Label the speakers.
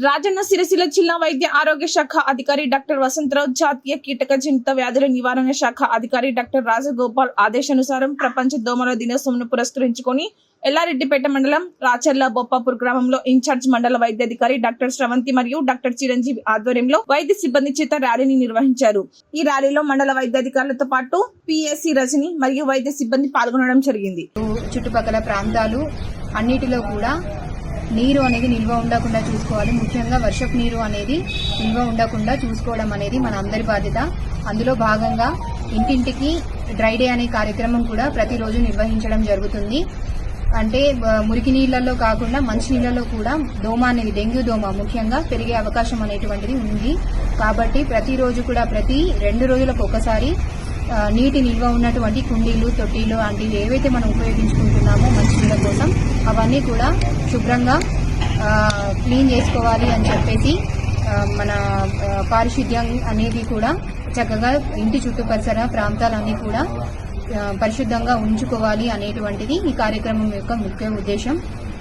Speaker 1: రాజన్న సిరిసిల్ల జిల్లా వైద్య ఆరోగ్య శాఖ అధికారి డాక్టర్ వసంతరావు జాతీయ కీటక జనిత వ్యాధుల నివారణ శాఖ అధికారి డాక్టర్ రాజగోపాల్ ఆదేశానుసారం ప్రపంచ దోమల దినోత్సవం పురస్కరించుకొని ఎల్లారెడ్డిపేట మండలం రాచర్ల బొప్పాపూర్ గ్రామంలో ఇన్ఛార్జ్ మండల వైద్యాధికారి డాక్టర్ స్రవంతి మరియు డాక్టర్ చిరంజీవి ఆధ్వర్యంలో వైద్య సిబ్బంది చేత ర్యాలీని నిర్వహించారు. ఈ ర్యాలీలో మండల వైద్యాధికారులతో పాటు పిఎస్సి రజని మరియు వైద్య సిబ్బంది పాల్గొనడం జరిగింది.
Speaker 2: చుట్టుపక్కల ప్రాంతాలు అన్నిటిలో కూడా నీరు అనేది నిల్వ ఉండకుండా చూసుకోవాలి. ముఖ్యంగా వర్షపు నీరు అనేది నిల్వ ఉండకుండా చూసుకోవడం అనేది మన అందరి బాధ్యత. అందులో భాగంగా ఇంటింటికి డ్రై డే అనే కార్యక్రమం కూడా ప్రతిరోజు నిర్వహించడం జరుగుతుంది. అంటే మురికి నీళ్ళలో కాకుండా మంచి నీళ్ళలో కూడా దోమ అనేది డెంగ్యూ దోమ ముఖ్యంగా పెరిగే అవకాశం అనేటువంటిది ఉంది. కాబట్టి ప్రతిరోజు కూడా ప్రతి రెండు రోజులకు ఒకసారి నీటి నిల్వ ఉన్నటువంటి కుండీలు తొట్టిలు లాంటివి ఏవైతే మనం ఉపయోగించుకుంటున్నామో మంచినీళ్ళ కోసం అవన్నీ కూడా శుభ్రంగా క్లీన్ చేసుకోవాలి అని చెప్పేసి మన పారిశుద్ధ్యం అనేది కూడా చక్కగా ఇంటి చుట్టూ పరిసర ప్రాంతాలన్నీ కూడా పరిశుద్ధంగా ఉంచుకోవాలి అనేటువంటిది ఈ కార్యక్రమం యొక్క ముఖ్య ఉద్దేశం.